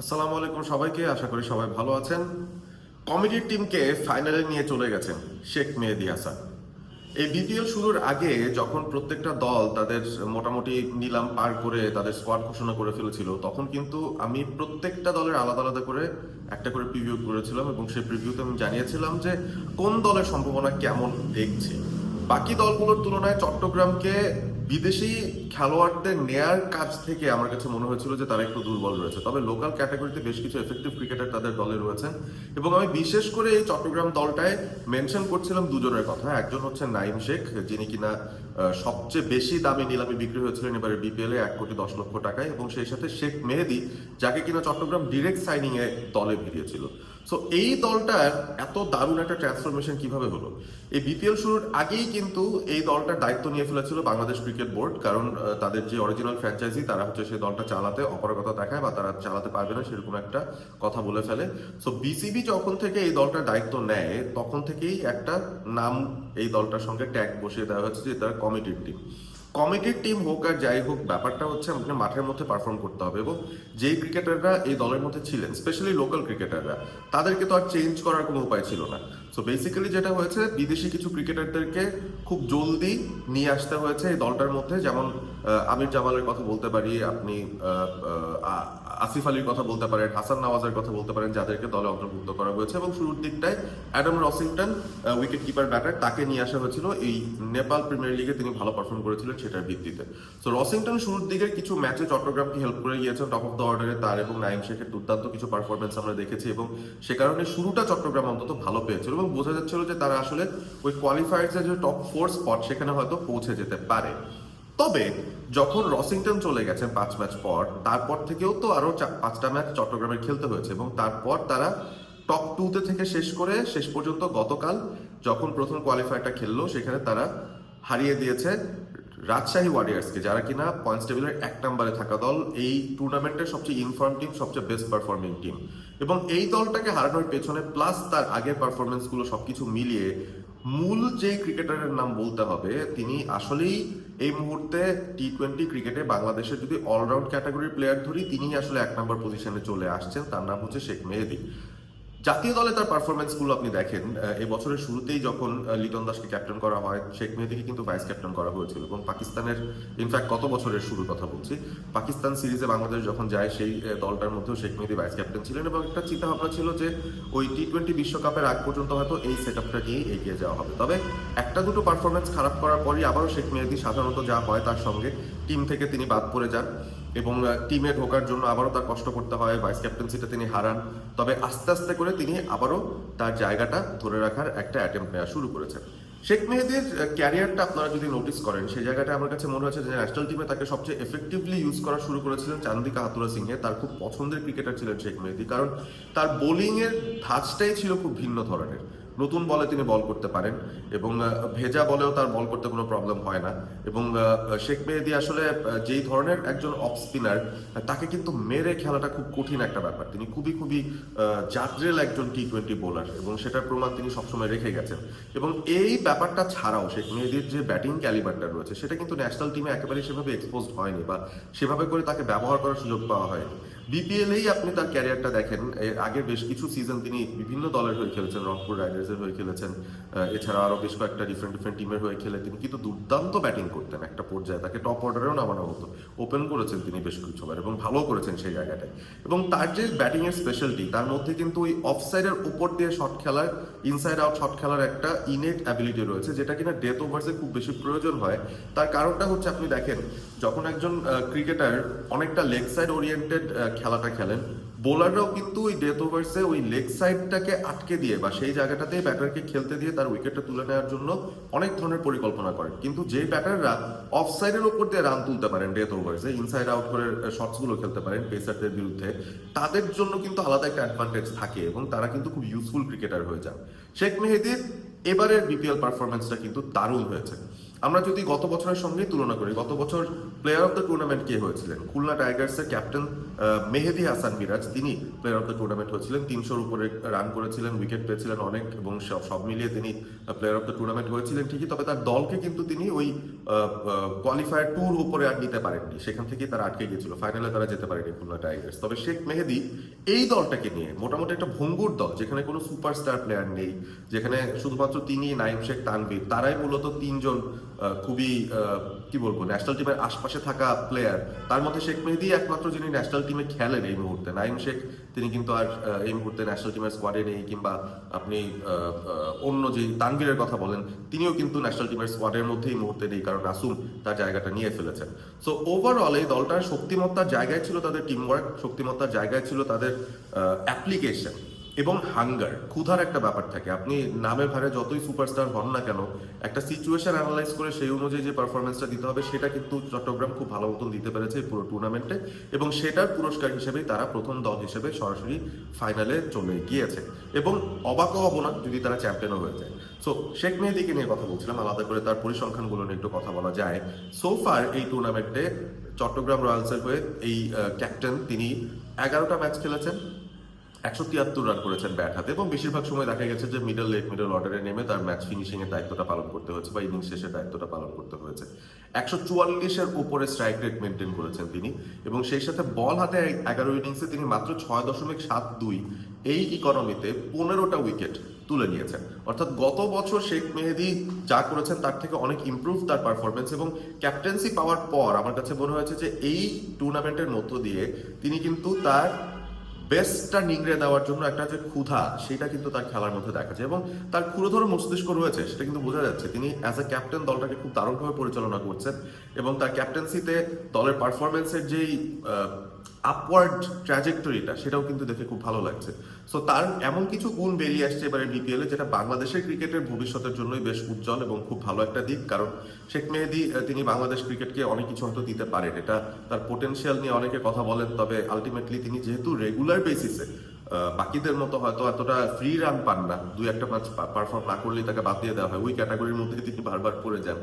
আসসালামু আলাইকুম সবাইকে, আশা করি সবাই ভালো আছেন। কমিটির টিমকে ফাইনালে নিয়ে চলে গেছেন শেখ মেহেদি হাসান। এই বিপিএল শুরুর আগে যখন প্রত্যেকটা দল তাদের মোটামুটি নিলাম পার করে তাদের স্কোয়াড ঘোষণা করে ফেলেছিল, তখন কিন্তু আমি প্রত্যেকটা দলের আলাদা আলাদা করে একটা করে প্রিভিউ করেছিলাম এবং সেই প্রিভিউতে আমি জানিয়েছিলাম যে কোন দলের সম্ভাবনা কেমন দেখছি। বাকি দলগুলোর তুলনায় চট্টগ্রামকে বিদেশি খেলোয়াড়দের নেয়ার কাজ থেকে আমার কাছে মনে হয়েছিল যে তারা একটু দুর্বল রয়েছে। তবে লোকাল ক্যাটাগরিতে বেশ কিছু এফেক্টিভ ক্রিকেটার তাদের দলে রয়েছেন এবং আমি বিশেষ করে এই চট্টগ্রাম দলটায় মেনশন করছিলাম দুজনের কথা। একজন হচ্ছে নাইম শেখ, যিনি কিনা সবচেয়ে বেশি দামে নিলামে বিক্রি হয়েছিলেন এবারে বিপিএল এ এক কোটি দশ লক্ষ টাকায় এবং সেই সাথে শেখ মেহেদি, যাকে কিনা চট্টগ্রাম ডিরেক্ট সাইনিং এ দলে ভিড়িয়েছিল। সো এই দলটার এত দারুণ একটা ট্রান্সফরমেশন কীভাবে হলো? এই বিপিএল শুরুর আগেই কিন্তু এই দলটার দায়িত্ব নিয়ে ফেলেছিল বাংলাদেশ ক্রিকেট বোর্ড, কারণ তাদের যে অরিজিনাল ফ্র্যাঞ্চাইজি তারা হচ্ছে সেই দলটা চালাতে অপারগতা দেখায় বা তারা চালাতে পারবে না সেরকম একটা কথা বলে ফেলে। সো বিসিবি যখন থেকে এই দলটার দায়িত্ব নেয়, তখন থেকেই একটা নাম এই দলটার সঙ্গে ট্যাগ বসিয়ে দেওয়া হচ্ছে যে তারা কমিটির টিম কমিটির টিম হোক আর যাই হোক, ব্যাপারটা হচ্ছে আপনাকে মাঠের মধ্যে পারফর্ম করতে হবে এবং যেই ক্রিকেটাররা এই দলের মধ্যে ছিলেন স্পেশালি লোকাল ক্রিকেটাররা তাদেরকে তো আর চেঞ্জ করার কোনো উপায় ছিল না। সো বেসিক্যালি যেটা হয়েছে, বিদেশি কিছু ক্রিকেটারদেরকে খুব জলদি নিয়ে আসতে হয়েছে এই দলটার মধ্যে। যেমন আমির জামালের কথা বলতে পারি, আপনি আসিফ আলীর কথা বলতে পারেন, হাসান নওয়াজের কথা বলতে পারেন, যাদেরকে দলে অন্তর্ভুক্ত করা হয়েছে এবং শুরুর দিকটায় Adam Rossington wicket keeper batter তাকে নিয়ে আসা হয়েছিল। এই নেপাল প্রিমিয়ার লিগে তিনি ভালো পারফর্ম করেছিলেন সেটার ভিত্তিতে। তো রসিংটন শুরুর দিকের কিছু ম্যাচে চট্টগ্রামকে হেল্প করে গিয়েছেন টপ অফ দ্য অর্ডারে তার এবং নাইম শেখের দুর্দান্ত কিছু পারফরমেন্স আমরা দেখেছি এবং সে কারণে শুরুটা চট্টগ্রাম অন্তত ভালো পেয়েছিল এবং বোঝা যাচ্ছিল যে তারা আসলে ওই কোয়ালিফায়ার্সের যে টপ ফোর স্পট সেখানে হয়তো পৌঁছে যেতে পারে। তবে যখন রসিংটন চলে গেছেন পাঁচ ম্যাচ পর, তারপর থেকেও তো আরও পাঁচটা ম্যাচ চট্টগ্রামের খেলতে হয়েছে এবং তারপর তারা টপ টুতে থেকে শেষ করে শেষ পর্যন্ত গতকাল যখন প্রথম কোয়ালিফায়ারটা খেললো, সেখানে তারা হারিয়ে দিয়েছে রাজশাহী ওয়ারিয়ার্সকে যারা কিনা পয়েন্টস টেবিলের এক নম্বরে থাকা দল। এই টুর্নামেন্টের সবচেয়ে ইনফর্ম টিম সবচেয়ে বেস্ট পারফর্মিং টিম এবং এই দলটাকে হারানোর পেছনে প্লাস তার আগের পারফরমেন্সগুলো সবকিছু মিলিয়ে মূল যে ক্রিকেটারের নাম বলতে হবে, তিনি আসলেই এই মুহূর্তে টি টোয়েন্টি ক্রিকেটে বাংলাদেশের যদি অলরাউন্ড ক্যাটাগরির প্লেয়ার ধরি তিনি আসলে এক নম্বর পজিশনে চলে আসছেন। তার নাম হচ্ছে শেখ মেহেদি। জাতীয় দলে তার পারফরমেন্সগুলো আপনি দেখেন এই বছরের শুরুতেই যখন লিটন দাসকে ক্যাপ্টেন করা হয়, শেখ মেহেদিকে কিন্তু ভাইস ক্যাপ্টেন করা হয়েছিল। এবং পাকিস্তানের ইনফ্যাক্ট কত বছরের শুরুর কথা বলছি, পাকিস্তান সিরিজে বাংলাদেশ যখন যায়, সেই দলটার মধ্যেও শেখ মেহেদি ভাইস ক্যাপ্টেন ছিলেন। এবং একটা চিন্তা ভাবনা ছিল যে, ওই টি টোয়েন্টি বিশ্বকাপের আগ পর্যন্ত হয়তো এই সেট আপটা নিয়েই এগিয়ে যাওয়া হবে। তবে একটা দুটো পারফরমেন্স খারাপ করার পরই আবারও শেখ মেহেদি সাধারণত যা হয় তার সঙ্গে টিম থেকে তিনি বাদ পড়ে যান। এবং টিমে ঢোকার জন্য আবারও তার কষ্ট করতে হয় ভাইস ক্যাপ্টেন্সিটা তিনি হারান। তবে আস্তে আস্তে করে তিনি আবারও তার জায়গাটা ধরে রাখার একটা অ্যাটেম্প নেওয়া শুরু করেছেন। শেখ মেহেদির ক্যারিয়ারটা আপনারা যদি নোটিস করেন, সেই জায়গাটা আমার কাছে মনে হচ্ছে যে ন্যাশনাল টিমে তাকে সবচেয়ে এফেক্টিভলি ইউজ করা শুরু করেছিলেন চান্দিকা হাতুরা সিংহে। তার খুব পছন্দের ক্রিকেটার ছিলেন শেখ মেহেদি, কারণ তার বোলিংয়ের ধাঁচটাই ছিল খুব ভিন্ন ধরনের। নতুন বলে তিনি বল করতে পারেন এবং ভেজা বলেও তার বল করতে কোনো প্রবলেম হয় না। এবং শেখ মেহেদি আসলে যেই ধরনের একজন অফ স্পিনার তাকে কিন্তু মেরে খেলাটা খুব কঠিন একটা ব্যাপার। তিনি খুবই খুবই জাদ্রেল একজন টি টোয়েন্টি বোলার এবং সেটার প্রমাণ তিনি সবসময় রেখে গেছেন। এবং এই ব্যাপারটা ছাড়াও শেখ মেহেদির যে ব্যাটিং ক্যালিবারটা রয়েছে, সেটা কিন্তু ন্যাশনাল টিমে একেবারে সেভাবে এক্সপোজড হয়নি বা সেভাবে করে তাকে ব্যবহার করার সুযোগ পাওয়া হয়নি। বিপিএলেই আপনি তার ক্যারিয়ারটা দেখেন। এর আগে বেশ কিছু সিজন তিনি বিভিন্ন দলের হয়ে খেলেছেন রংপুর রাইডার্সের হয়ে খেলেছেন এছাড়া আরও বেশ কয়েকটা ডিফারেন্ট ডিফারেন্ট টিমের হয়ে খেলে তিনি কিন্তু দুর্দান্ত ব্যাটিং করতেন একটা পর্যায়ে, তাকে টপ অর্ডারেও নামানো হতো ওপেন করেছেন তিনি বেশ কিছুবার এবং ভালো করেছেন সেই জায়গাটায়। এবং তার যে ব্যাটিং এর স্পেশালিটি তার মধ্যে কিন্তু ওই অফ সাইডের উপর দিয়ে শট খেলার ইনসাইড আউট শট খেলার একটা ইনেট অ্যাবিলিটি রয়েছে, যেটা কিনা ডেথ ওভার্সে খুব বেশি প্রয়োজন হয়। তার কারণটা হচ্ছে, আপনি দেখেন, যখন একজন ক্রিকেটার অনেকটা লেগ সাইড ওরিয়েন্টেড খেলাটা খেলেন। বোলাররাও কিন্তু ওই ডেথ ওভার্সে ওই লেগ সাইডটাকে আটকে দিয়ে বা সেই জায়গাটাতে ব্যাটারকে খেলতে দিয়ে তার উইকেটটা তুলে নেওয়ার জন্য অনেক ধরনের পরিকল্পনা করেন। কিন্তু যে ব্যাটাররা অফ সাইডের উপর দিয়ে রান তুলতে পারেন ডেথ ওভার্সে ইনসাইড আউট করে শটসগুলো খেলতে পারেন পেসারদের বিরুদ্ধে, তাদের জন্য কিন্তু আলাদা একটা অ্যাডভান্টেজ থাকে এবং তারা কিন্তু খুব ইউজফুল ক্রিকেটার হয়ে যান। শেখ মেহেদির এবারের বিপিএল পারফরমেন্সটা কিন্তু দারুণ হয়েছে। আমরা যদি গত বছরের সঙ্গে তুলনা করি, গত বছর প্লেয়ার অফ দ্য টুর্নামেন্ট কে হয়েছিলেন? খুলনা টাইগার্সের ক্যাপ্টেন মেহেদি হাসান মিরাজ, তিনি প্লেয়ার অফ দ্য টুর্নামেন্ট হয়েছিলেন। তিনশোর উপরে রান করেছিলেন উইকেট পেয়েছিলেন অনেক এবং সব মিলিয়ে তিনি প্লেয়ার অফ দ্য টুর্নামেন্ট হয়েছিলেন ঠিকই, তবে তার দলকে কিন্তু তিনি ওই কোয়ালিফায়ার ট্যুর উপরে আর নিতে পারেননি। সেখান থেকে তারা আটকে গিয়েছিল। ফাইনালে তারা যেতে পারেনি খুলনা টাইগার্স তবে শেখ মেহেদি এই দলটাকে নিয়ে মোটামুটি একটা ভঙ্গুর দল, যেখানে কোনো সুপারস্টার প্লেয়ার নেই, যেখানে শুধুমাত্র তিনি নাইম শেখ তানভীর, তারাই মূলত তিনজন খুবই কি বলব ন্যাশনাল টিমের আশপাশে থাকা প্লেয়ার তার মধ্যে শেখ মেহেদি একমাত্র যিনি ন্যাশনাল টিমে খেলেন এই মুহূর্তে। নাইম শেখ, তিনি কিন্তু আর এই মুহূর্তে ন্যাশনাল টিমের স্কোয়াডে নেই, কিংবা আপনি অন্য যে তানভীরের কথা বলেন, তিনিও কিন্তু ন্যাশনাল টিমের স্কোয়াডের মধ্যে এই মুহূর্তে নেই, কারণ নাসুম তার জায়গাটা নিয়ে ফেলেছেন। সো ওভারঅল এই দলটার শক্তিমত্তার জায়গায় ছিল তাদের টিম ওয়ার্ক শক্তিমত্তার জায়গায় ছিল তাদের অ্যাপ্লিকেশন এবং হাঙ্গার, ক্ষুধার একটা ব্যাপার থাকে। আপনি নামে ভারে যতই সুপারস্টার হন না কেন, একটা সিচুয়েশন অ্যানালাইজ করে সেই অনুযায়ী যে পারফরমেন্সটা দিতে হবে, সেটা কিন্তু চট্টগ্রাম খুব ভালো মতন দিতে পেরেছে পুরো টুর্নামেন্টে এবং সেটার পুরস্কার হিসেবেই তারা প্রথম দল হিসেবে সরাসরি ফাইনালে চলে গিয়েছে। এবং অবাক হব না যদি তারা চ্যাম্পিয়নও হয়ে যায়। সো শেখ মেহেদিকে নিয়ে কথা বলছিলাম, আলাদা করে তার পরিসংখ্যানগুলো নিয়ে একটু কথা বলা যায়। সোফার এই টুর্নামেন্টে চট্টগ্রাম রয়্যালসের হয়ে এই ক্যাপ্টেন তিনি এগারোটা ম্যাচ খেলেছেন। একশো তিয়াত্তর রান করেছেন ব্যাট হাতে এবং বেশিরভাগ সময় দেখা গেছে যে মিডল লেট মিডল অর্ডারে নেমে তার ম্যাচ ফিনিশিং এর দায়িত্বটা পালন করতে হয়েছে বা ইনিংস শেষের দায়িত্বটা পালন করতে হয়েছে। একশো চুয়াল্লিশের উপরে স্ট্রাইক রেট মেনটেন করেছেন তিনি এবং সেই সাথে বল হাতে এগারো ইনিংসে তিনি মাত্র ছয় দশমিক সাত দুই এই ইকোনমিতে পনেরোটা উইকেট তুলে নিয়েছেন। অর্থাৎ গত বছর শেখ মেহেদি যা করেছেন তার থেকে অনেক ইম্প্রুভ তার পারফরমেন্স এবং ক্যাপ্টেন্সি পাওয়ার পর আমার কাছে মনে হয়েছে যে এই টুর্নামেন্টের মধ্য দিয়ে তিনি কিন্তু তার বেস্টটা নিংড়ে দেওয়ার জন্য একটা যে ক্ষুধা, সেটা কিন্তু তার খেলার মধ্যে দেখা যায় এবং তার ক্ষুরোধর মস্তিষ্ক রয়েছে, সেটা কিন্তু বোঝা যাচ্ছে। তিনি অ্যাজ এ ক্যাপ্টেন দলটাকে খুব দারুণভাবে পরিচালনা করছেন এবং তার ক্যাপ্টেন্সিতে দলের পারফরমেন্সের যেই আপওয়ার্ড ট্র্যাজেক্টরিটা সেটাও কিন্তু দেখে খুব ভালো লাগছে। সো তার এমন কিছু গুণ বেরিয়ে আসছে এবারে বিপিএল এ, যেটা বাংলাদেশের ক্রিকেটের ভবিষ্যতের জন্যই বেশ উজ্জ্বল এবং খুব ভালো একটা দিক। কারণ শেখ মেহেদি তিনি বাংলাদেশ ক্রিকেটকে অনেক কিছু হয়তো দিতে পারেন। এটা তার পোটেনশিয়াল নিয়ে অনেকে কথা বলেন, তবে আলটিমেটলি তিনি যেহেতু রেগুলার বেসিসে বাকিদের মতো হয়তো এতটা ফ্রি রান পান না, দুই একটা ম্যাচ পারফর্ম না করলেই তাকে বাদ দিয়ে দেওয়া হয়। ওই ক্যাটাগরির মধ্যে তিনি বারবার পড়ে যান।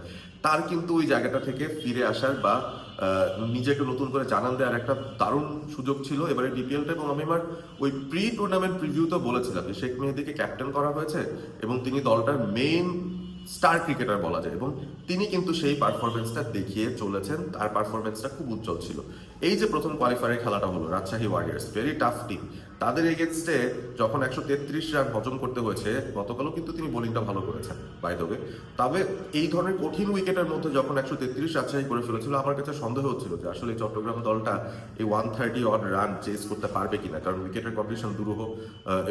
তার কিন্তু ওই জায়গাটা থেকে ফিরে আসার বা নিজেকে নতুন করে জানান দেওয়ার একটা দারুণ সুযোগ ছিল। এবারে ডিপিএলটা এবং আমি আমার ওই প্রি টুর্নামেন্ট প্রিভিউতে বলেছিলাম যে শেখ মেহেদিকে ক্যাপ্টেন করা হয়েছে এবং তিনি দলটার মেইন স্টার ক্রিকেটার বলা যায় এবং তিনি কিন্তু সেই পারফরমেন্সটা দেখিয়ে চলেছেন। তার পারফরমেন্সটা খুব উজ্জ্বল ছিল। এই যে প্রথম কোয়ালিফায়ারের খেলাটা হলো Rajshahi warriors very tough team তাদের এগেনস্টে যখন একশো তেত্রিশ রান হজম করতে হয়েছে, গতকালও কিন্তু তিনি বোলিংটা ভালো করেছেন বাই দেবে তবে এই ধরনের কঠিন উইকেটের মধ্যে যখন একশো তেত্রিশ রাজশাহী করে ফেলেছিল, আমার কাছে সন্দেহ হচ্ছিল যে আসলে চট্টগ্রাম দলটা এই one thirty on run chase করতে পারবে কিনা, কারণ উইকেটের কন্ডিশন দুরূহ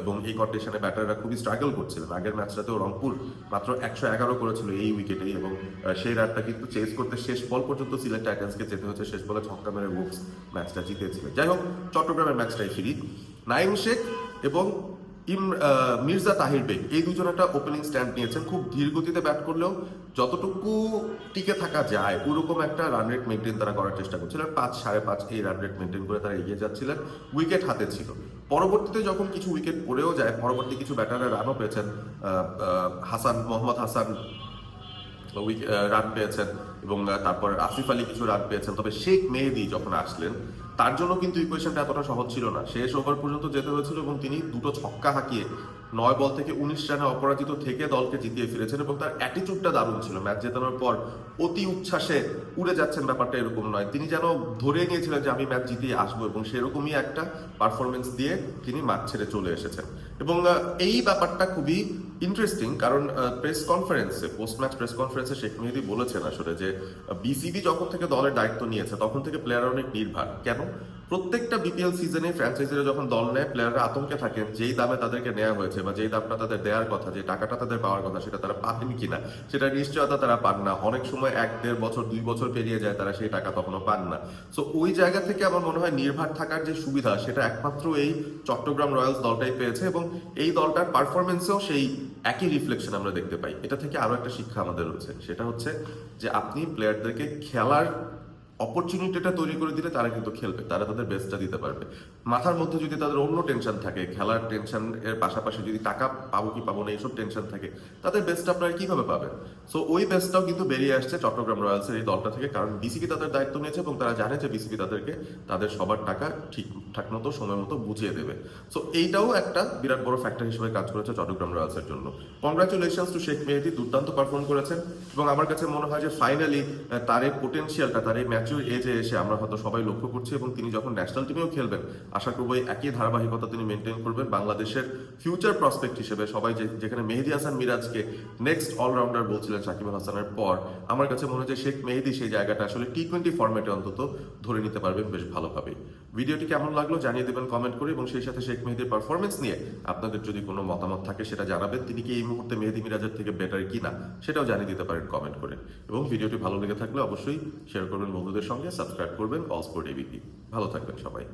এবং এই কন্ডিশনে ব্যাটাররা খুবই স্ট্রাগল করছিলেন আগের ম্যাচটাতেও রংপুর মাত্র একশো এগারো করেছিল এই উইকেটেই এবং সেই রানটা কিন্তু চেস করতে শেষ বল পর্যন্ত সিলেট টাইটান্সকে যেতে হচ্ছে শেষ বলে ছক্কা মেরে বুকস ম্যাচটা জিতেছিল। যাই হোক, চট্টগ্রামের ম্যাচটাই ফিরি। নাইম শেখ এবং ইম মির্জা তাহির বেগ। এই দুজন একটা ওপেনিং স্ট্যান্ড নিয়েছেন। খুব ধীর গতিতে ব্যাট করলেও যতটুকু টিকে থাকা যায়, ওরকম একটা রান রেট মেনটেন তারা করার চেষ্টা করছিলেন। পাঁচ, সাড়ে পাঁচ এই রান রেট মেনটেন করে তারা এগিয়ে যাচ্ছিলেন। উইকেট হাতে ছিল। পরবর্তীতে যখন কিছু উইকেট পড়েও যায়, পরবর্তী কিছু ব্যাটাররা রানও পেয়েছেন হাসান, মোহাম্মদ হাসান রান পেয়েছেন এবং তারপর আসিফ আলী কিছু রান পেয়েছেন। তবে শেখ মেহেদি যখন আসলেন তার জন্য কিন্তু ইকুয়েশনটা এতটা সহজ ছিল না। শেষ ওভার পর্যন্ত যেতে হয়েছিল এবং তিনি দুটো ছক্কা হাঁকিয়ে নয় বল থেকে উনিশ রানে অপরাজিত থেকে দলকে জিতিয়ে ফিরেছেন এবং তার অ্যাটিটিউডটা দারুণ ছিল। ম্যাচ জেতানোর পর অতি উচ্ছ্বাসে উড়ে যাচ্ছেন ব্যাপারটা এরকম নয়। তিনি যেন ধরে নিয়েছিলেন যে আমি ম্যাচ জিতিয়ে আসব এবং সেরকমই একটা পারফরমেন্স দিয়ে তিনি মাঠ ছেড়ে চলে এসেছেন। এবং এই ব্যাপারটা খুবই ইন্টারেস্টিং কারণ প্রেস কনফারেন্সে পোস্ট ম্যাচ প্রেস কনফারেন্সে শেখ মেহেদি বলেছেন আসলে যে বিসিবি যখন থেকে দলের দায়িত্ব নিয়েছে তখন থেকে প্লেয়ার অনেক নির্ভার। কেন? প্রত্যেকটা বিপিএল সিজনে ফ্র্যাঞ্চাইজিরা যখন দল নেয় প্লেয়াররা আতঙ্কে থাকেন যেই দামে তাদেরকে নেওয়া হয়েছে বা যেই দামটা তাদের দেওয়ার কথা, যে টাকাটা তাদের পাওয়ার কথা, সেটা তারা পাবেন কিনা, সেটা নিশ্চয়তা তারা পান না। অনেক সময় এক, দেড় বছর, দুই বছর পেরিয়ে যায়, তারা সেই টাকা তখনও পান না। সো ওই জায়গা থেকে আমার মনে হয় নির্ভর থাকার যে সুবিধা, সেটা একমাত্র এই চট্টগ্রাম রয়্যালস দলটাই পেয়েছে এবং এই দলটার পারফরমেন্সেও সেই একই রিফ্লেকশন আমরা দেখতে পাই। এটা থেকে আরও একটা শিক্ষা আমাদের রয়েছে। সেটা হচ্ছে যে আপনি প্লেয়ারদেরকে খেলার অপরচুনিটিটা তৈরি করে দিলে তারা কিন্তু খেলবে, তারা তাদের বেস্টটা দিতে পারবে। মাথার মধ্যে যদি তাদের অন্য টেনশন থাকে, খেলার টেনশন এর পাশাপাশি যদি টাকা পাবো কি পাবো না, এইসব টেনশন থাকে, তাদের বেস্টটা আপনারা কীভাবে পাবেন? সো ওই বেস্টটাও কিন্তু বেরিয়ে আসছে চট্টগ্রাম রয়্যালসের এই দলটা থেকে, কারণ বিসিবি তাদের দায়িত্ব নিয়েছে এবং তারা জানে যে বিসিবি তাদেরকে তাদের সবার টাকা ঠিকঠাক মতো, সময় মতো বুঝিয়ে দেবে। সো এইটাও একটা বিরাট বড় ফ্যাক্টর হিসেবে কাজ করেছে চট্টগ্রাম রয়্যালসের জন্য। কংগ্রাচুলেশনস টু শেখ মেহেদি, দুর্দান্ত পারফর্ম করেছেন এবং আমার কাছে মনে হয় যে ফাইনালি তার এই পোটেনশিয়ালটা তার এই ম্যাচুর এজে এসে আমরা হয়তো সবাই লক্ষ্য করছি এবং তিনি যখন ন্যাশনাল টিমেও খেলবেন, আশা করব একই ধারাবাহিকতা তিনি মেনটেন করবেন বাংলাদেশের ফিউচার প্রসপেক্ট হিসেবে। সবাই যেখানে মেহেদি হাসান মিরাজকে নেক্সট অলরাউন্ডার বলছিলেন সাকিব হাসানের পর, আমার কাছে মনে হয় শেখ মেহেদি সেই জায়গাটা আসলে টি টোয়েন্টি ফর্মেটে অন্তত ধরে নিতে পারবেন বেশ ভালোভাবে ভিডিওটি কেমন লাগল জানিয়ে দেবেন কমেন্ট করে এবং সেই সাথে শেখ মেহেদির পারফরমেন্স নিয়ে আপনাদের যদি কোনো মতামত থাকে সেটা জানাবেন, তিনি কি এই মুহূর্তে মেহেদি মিরাজের থেকে বেটার কিনা সেটাও জানিয়ে দিতে পারেন কমেন্ট করে। এবং ভিডিওটি ভালো লেগে থাকলে অবশ্যই শেয়ার করবেন বন্ধুদের সঙ্গে সাবস্ক্রাইব করবেন অল স্পোর্ট এবিপি। ভালো থাকবেন সবাই।